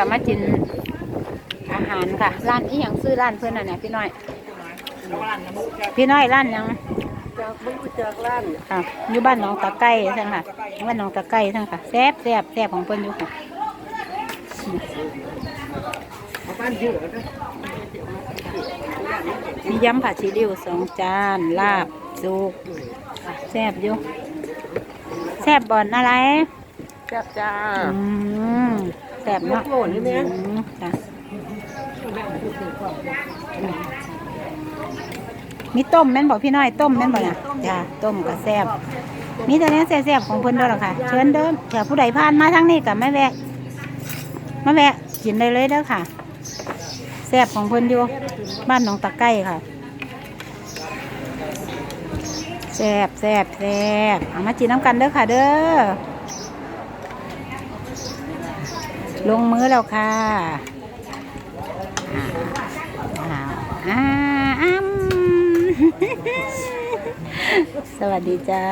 กับมากินอาหารค่ะร้านอีหยังซื้อร้านเพื่อนน่ะเนี่ยพี่น้อย พี่น้อยร้านหยังจากบุ้งจากร้านค่ะอยู่บ้านหนองตะไก่ทั้งค่ะบ้านหนองตะไก่ทั้งค่ะแซ่บแซ่บแซ่บของเพิ่นอยู่ค่ะบ้านเยอะนะมียำผัดซีอิ๊วสองจานลาบสุกแซ่บอยู่แซ่บบอนอะไรแซ่บจ้าอืม แซ่บเนาะโกรธนี่แม่อืมจ้ะมีต้มแม่นบอกพี่น้อยต้มแม่นบอกน่ะจ้าต้มก็แซ่บมีแต่เนี้ยแซ่บๆของเพิ่นเด้วยหรอค่ะ เชิญเดิมเผื่อผู้ใดผ่านมาทางนี้กับแม่แวะมาแวะกินได้เลยเด้อค่ะแซ่บของเพิ่นอยู่บ้านหนองตะไก้ค่ะแซ่บแซ่บแซ่บเอามากินน้ำกันเด้อค่ะเด้อ ลงมือแล้วค่ะอ้าอ้าสวัสดีจ้า